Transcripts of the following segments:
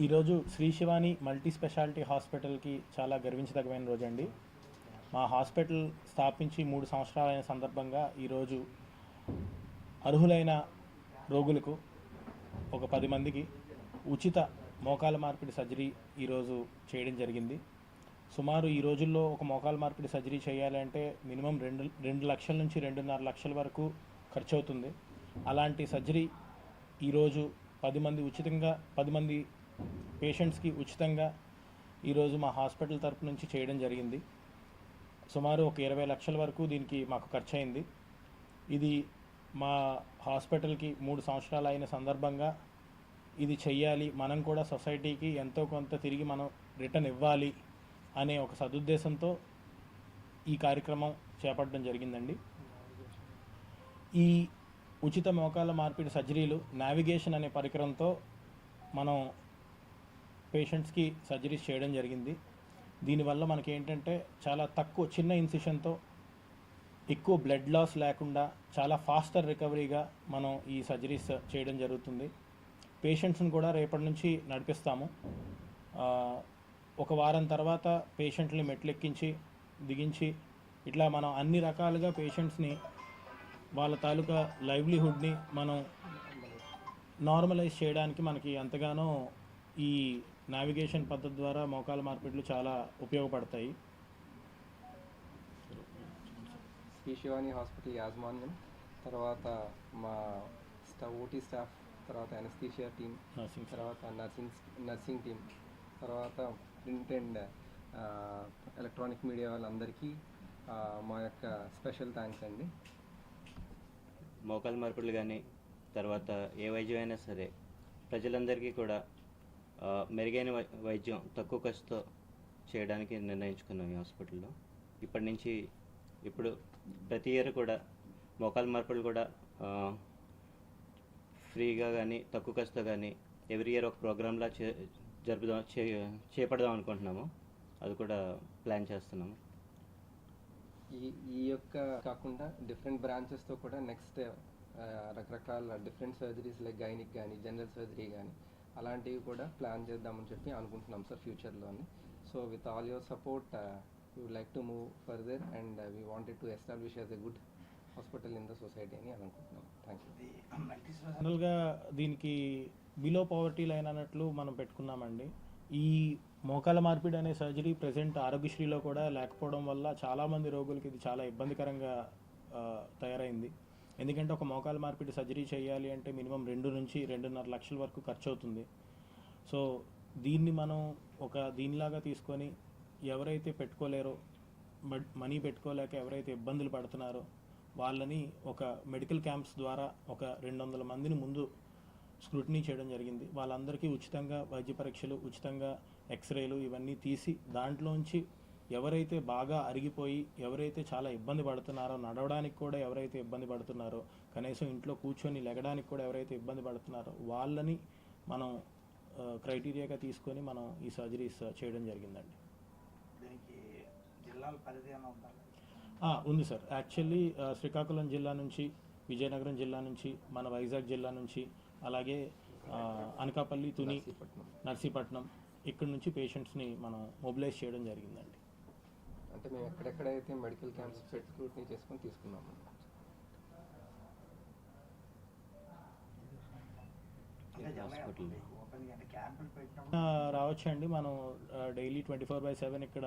ఈరోజు Shri Shivani multi speciality హాస్పిటల్కి చాలా గర్వించదగిన రోజు అండి మా హాస్పిటల్ స్థాపించి మూడు సంవత్సరాలైన సందర్భంగా ఈరోజు అర్హులైన రోగులకు ఒక పది మందికి ఉచిత మోకాల మార్పిడి సర్జరీ ఈరోజు చేయడం జరిగింది. సుమారు ఈ రోజుల్లో ఒక మోకాల మార్పిడి సర్జరీ చేయాలంటే మినిమం రెండు రెండు లక్షల నుంచి రెండున్నర లక్షల వరకు ఖర్చు అవుతుంది అలాంటి సర్జరీ ఈరోజు పది మంది ఉచితంగా పది మంది పేషెంట్స్కి ఉచితంగా ఈరోజు మా హాస్పిటల్ తరపు నుంచి చేయడం జరిగింది. సుమారు ఒక ఇరవై లక్షల వరకు దీనికి మాకు ఖర్చు అయింది ఇది మా హాస్పిటల్కి మూడు సంవత్సరాలు అయిన సందర్భంగా ఇది చెయ్యాలి. మనం కూడా సొసైటీకి ఎంతో కొంత తిరిగి మనం రిటర్న్ ఇవ్వాలి అనే ఒక సదుద్దేశంతో ఈ కార్యక్రమం చేపట్టడం జరిగిందండి. ఈ ఉచిత మోకాల మార్పిడి సర్జరీలు నావిగేషన్ అనే పరికరంతో మనం పేషెంట్స్కి సర్జరీస్ చేయడం జరిగింది. దీనివల్ల మనకి ఏంటంటే చాలా తక్కువ చిన్న ఇన్సిషన్తో ఎక్కువ బ్లడ్ లాస్ లేకుండా చాలా ఫాస్టర్ రికవరీగా మనం ఈ సర్జరీస్ చేయడం జరుగుతుంది. పేషెంట్స్ని కూడా రేపటి నుంచి నడిపిస్తాము. ఒక వారం తర్వాత పేషెంట్ని మెట్లెక్కించి దిగించి ఇట్లా మనం అన్ని రకాలుగా పేషెంట్స్ని వాళ్ళ తాలూకా లైవ్లీహుడ్ని మనం నార్మలైజ్ చేయడానికి మనకి ఎంతగానో ఈ నావిగేషన్ పద్ధతి ద్వారా మోకాల మార్పిడులు చాలా ఉపయోగపడతాయి. శ్రీ శివాని హాస్పిటల్ యాజమాన్యం తర్వాత మా స్టా ఓటీ స్టాఫ్ తర్వాత అనస్థీషియా టీం నర్సింగ్ తర్వాత నర్సింగ్ నర్సింగ్ టీం తర్వాత ప్రింట్ అండ్ ఎలక్ట్రానిక్ మీడియా వాళ్ళందరికీ మా యొక్క స్పెషల్ థ్యాంక్స్ అండి. మోకాలు మార్పులు కానీ తర్వాత ఏ వైద్యం అయినా సరే ప్రజలందరికీ కూడా మెరుగైన వై- వైద్యం తక్కువ ఖర్చుతో చేయడానికి నిర్ణయించుకున్నాం ఈ హాస్పిటల్లో. ఇప్పటి నుంచి ఇప్పుడు ప్రతి ఇయర్ కూడా మోకాలు మార్పులు కూడా ఫ్రీగా కానీ తక్కువ ఖర్చుతో కానీ ఎవ్రీ ఇయర్ ఒక ప్రోగ్రాంలా చే జరుపుదాం చే చేపడదాం అనుకుంటున్నాము. అది కూడా ప్లాన్ చేస్తున్నాము. ఈ ఈ యొక్క కాకుండా డిఫరెంట్ బ్రాంచెస్తో కూడా నెక్స్ట్ రకరకాల డిఫరెంట్ సర్జరీస్ లైక్ గైనిక్ కానీ జనరల్ సర్జరీ కానీ అలాంటివి కూడా ప్లాన్ చేద్దామని చెప్పి అనుకుంటున్నాం sir ఫ్యూచర్లోని. So with all your support you like to move further and we wanted to establish as a good hospital in the society అని అనుకుంటున్నాం. థ్యాంక్ యూ జనరల్గా దీనికి బిలో పవర్టీ లైన్ అన్నట్లు మనం పెట్టుకున్నామండి. ఈ మోకాల మార్పిడి అనే సర్జరీ ప్రజెంట్ ఆరోగ్యశ్రీలో కూడా లేకపోవడం వల్ల చాలామంది రోగులకి ఇది చాలా ఇబ్బందికరంగా uh, తయారైంది. ఎందుకంటే ఒక మోకాల మార్పిడి సర్జరీ చేయాలి అంటే మినిమం రెండు నుంచి రెండున్నర లక్షల వరకు ఖర్చు అవుతుంది సో దీన్ని మనం ఒక దీనిలాగా తీసుకొని ఎవరైతే పెట్టుకోలేరో మనీ పెట్టుకోలేక ఎవరైతే ఇబ్బందులు పడుతున్నారో వాళ్ళని ఒక మెడికల్ క్యాంప్స్ ద్వారా ఒక రెండు వందల మందిని ముందు స్క్రూటినీ చేయడం జరిగింది. వాళ్ళందరికీ ఉచితంగా వైద్య పరీక్షలు ఉచితంగా ఎక్స్రేలు ఇవన్నీ తీసి దాంట్లోంచి ఎవరైతే బాగా అరిగిపోయి ఎవరైతే చాలా ఇబ్బంది పడుతున్నారో నడవడానికి కూడా ఎవరైతే ఇబ్బంది పడుతున్నారో కనీసం ఇంట్లో కూర్చొని లెగడానికి కూడా ఎవరైతే ఇబ్బంది పడుతున్నారో వాళ్ళని మనం క్రైటీరియాగా తీసుకొని మనం ఈ సర్జరీస్ చేయడం జరిగిందండి. ఉందా? సార్. యాక్చువల్లీ శ్రీకాకుళం జిల్లా నుంచి విజయనగరం జిల్లా నుంచి మన వైజాగ్ జిల్లా నుంచి అలాగే అనకాపల్లి తుని నర్సీపట్నం ఇక్కడి నుంచి పేషెంట్స్ని మనం మొబిలైజ్ చేయడం జరిగిందండి. అంటే మేము ఎక్కడెక్కడైతే మెడికల్ క్యాంప్స్ పెట్టి స్క్రూట్నీ చేసుకొని తీసుకున్నాము. రావచ్చండి. మనం daily twenty four by seven ఇక్కడ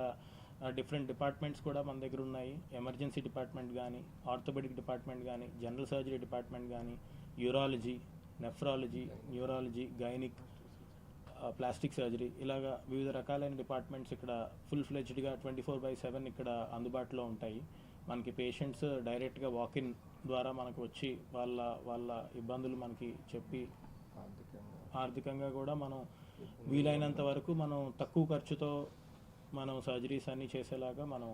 డిఫరెంట్ డిపార్ట్మెంట్స్ కూడా మన దగ్గర ఉన్నాయి. ఎమర్జెన్సీ డిపార్ట్మెంట్ కానీ ఆర్థోపెడిక్ డిపార్ట్మెంట్ కానీ జనరల్ సర్జరీ డిపార్ట్మెంట్ కానీ urology nephrology neurology gynaec plastic surgery. ఇలాగా వివిధ రకాలైన డిపార్ట్మెంట్స్ ఇక్కడ ఫుల్ ఫ్లెజ్డ్గా ట్వంటీ ఫోర్ బై సెవెన్ ఇక్కడ అందుబాటులో ఉంటాయి. మనకి పేషెంట్స్ డైరెక్ట్గా వాకిన్ ద్వారా మనకు వచ్చి వాళ్ళ వాళ్ళ ఇబ్బందులు మనకి చెప్పి ఆర్థికంగా. ఆర్థికంగా కూడా మనం వీలైనంత వరకు మనం తక్కువ ఖర్చుతో మనం సర్జరీస్ అన్నీ చేసేలాగా మనం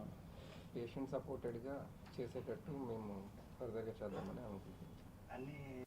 పేషెంట్ సపోర్టెడ్గా చేసేటట్టు మేము ఫర్దర్గా చేద్దామని అనుకుంటున్నాం. అన్ని